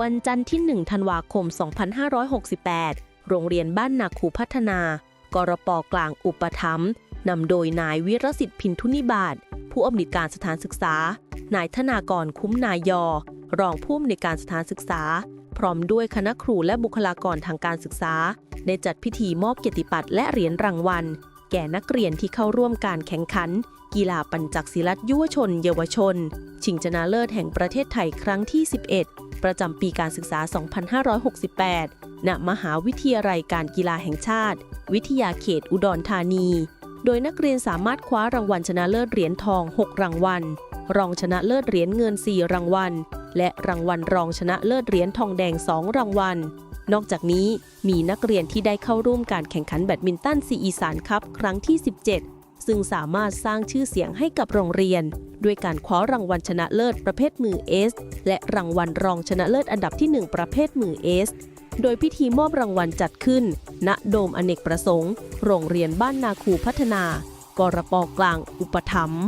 วันจันทร์ที่ 1 ธันวาคม 2568 โรงเรียนบ้านนาคูพัฒนา กรปกลางอุปถัมภ์นำโดยนายวิรสิทธิ์พินทุนิบาตผู้อำนวยการสถานศึกษา นายธนากรคุ้มนายอ รองผู้อำนวยการสถานศึกษา พร้อมด้วยคณะครูและบุคลากรทางการศึกษา ได้จัดพิธีมอบเกียรติบัตรและเหรียญรางวัล แก่นักเรียนที่เข้าร่วมการแข่งขัน กีฬาปัญจักศิลัดยุวชน เยาวชน ชิงชนะเลิศแห่งประเทศไทยครั้งที่ 11 ประจำปีการศึกษา 2568 ณ มหาวิทยาลัยการกีฬาแห่งชาติ วิทยาเขตอุดรธานี โดยนักเรียนสามารถคว้ารางวัลชนะเลิศเหรียญทอง 6 รางวัล รองชนะเลิศเหรียญเงิน 4 รางวัล และรางวัลรองชนะเลิศเหรียญทองแดง 2 รางวัล นอกจากนี้มีนักเรียนที่ได้เข้าร่วมการแข่งขันแบดมินตันซีอีสานคัพครั้งที่ 17 ซึ่งสามารถสร้างชื่อเสียงให้กับโรงเรียน ด้วยการคว้ารางวัลชนะเลิศประเภทมือเอสและรางวัลรองชนะเลิศอันดับที่ 1 ประเภทมือเอสโดยพิธีมอบรางวัลจัดขึ้น ณโดมอเนกประสงค์ โรงเรียนบ้านนาคูพัฒนา กรปกลางอุปถัมภ์